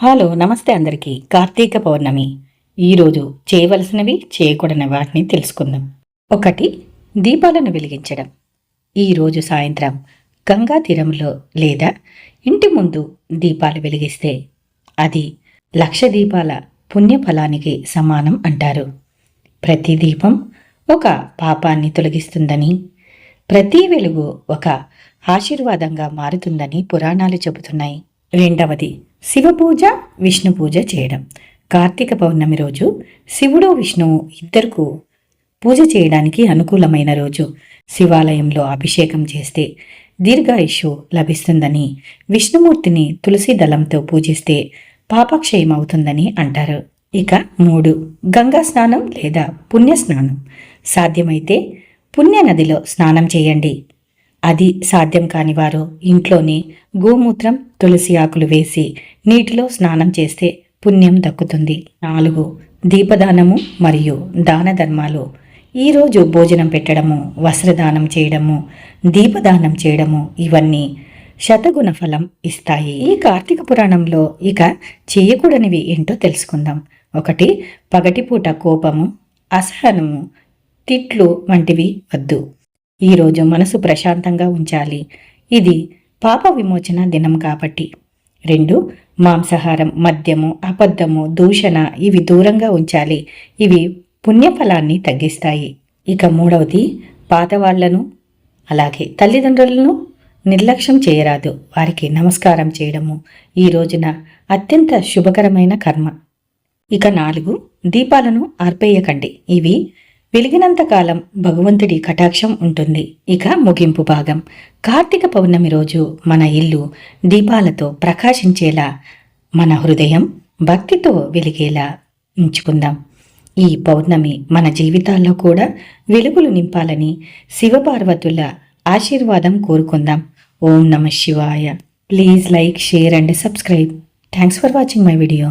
Hello నమస్తే అందరికీ. కార్తీక పౌర్ణమి. ఈరోజు చేయవలసినవి చేయకూడని వాటిని తెలుసుకుందాం. ఒకటి దీపాలను వెలిగించడం. ఈరోజు సాయంత్రం గంగా తీరంలో లేదా ఇంటి ముందు దీపాలు వెలిగిస్తే అది లక్ష దీపాల పుణ్యఫలానికి సమానం అంటారు. ప్రతి దీపం ఒక పాపాన్ని తొలగిస్తుందని ప్రతి వెలుగు ఒక ఆశీర్వాదంగా మారుతుందని పురాణాలు చెబుతున్నాయి. రెండవది శివ పూజ విష్ణు పూజ చేయడం. కార్తీక పౌర్ణమి రోజు శివుడు విష్ణువు ఇద్దరుకు పూజ చేయడానికి అనుకూలమైన రోజు. శివాలయంలో అభిషేకం చేస్తే దీర్ఘాయుష్యు లభిస్తుందని విష్ణుమూర్తిని తులసి దళంతో పూజిస్తే పాపక్షయం అవుతుందని అంటారు. ఇక మూడు. గంగా స్నానం లేదా పుణ్య స్నానం. సాధ్యమైతే పుణ్య నదిలో స్నానం చేయండి. అది సాధ్యం కాని వారు ఇంట్లోనే గోమూత్రం తులసి ఆకులు వేసి నీటిలో స్నానం చేస్తే పుణ్యం దక్కుతుంది. నాలుగు దీపదానము మరియు దాన ధర్మాలు. ఈరోజు భోజనం పెట్టడము వస్త్రదానం చేయడము దీపదానం చేయడము ఇవన్నీ శతగుణ ఫలం ఇస్తాయి. ఈ కార్తీక పురాణంలో ఇక చేయకూడనివి ఏంటో తెలుసుకుందాం. ఒకటి పగటిపూట కోపము అసహనము తిట్లు వంటివి వద్దు. ఈరోజు మనసు ప్రశాంతంగా ఉంచాలి. ఇది పాప విమోచన దినం కాబట్టి. రెండు మాంసాహారం మద్యము అబద్ధము దూషణ ఇవి దూరంగా ఉంచాలి. ఇవి పుణ్యఫలాన్ని తగ్గిస్తాయి. ఇక మూడవది పాతవాళ్ళను అలాగే తల్లిదండ్రులను నిర్లక్ష్యం చేయరాదు. వారికి నమస్కారం చేయడము ఈ రోజున అత్యంత శుభకరమైన కర్మ. ఇక నాలుగు దీపాలను ఆర్పేయకండి. ఇవి వెలిగినంత కాలం భగవంతుడి కటాక్షం ఉంటుంది. ఇక ముగింపు భాగం. కార్తీక పౌర్ణమి రోజు మన ఇల్లు దీపాలతో ప్రకాశించేలా మన హృదయం భక్తితో వెలిగేలా ఉంచుకుందాం. ఈ పౌర్ణమి మన జీవితాల్లో కూడా వెలుగులు నింపాలని శివపార్వతుల ఆశీర్వాదం కోరుకుందాం. ఓం నమ శివాయ. Please like share and subscribe. Thanks for watching my video.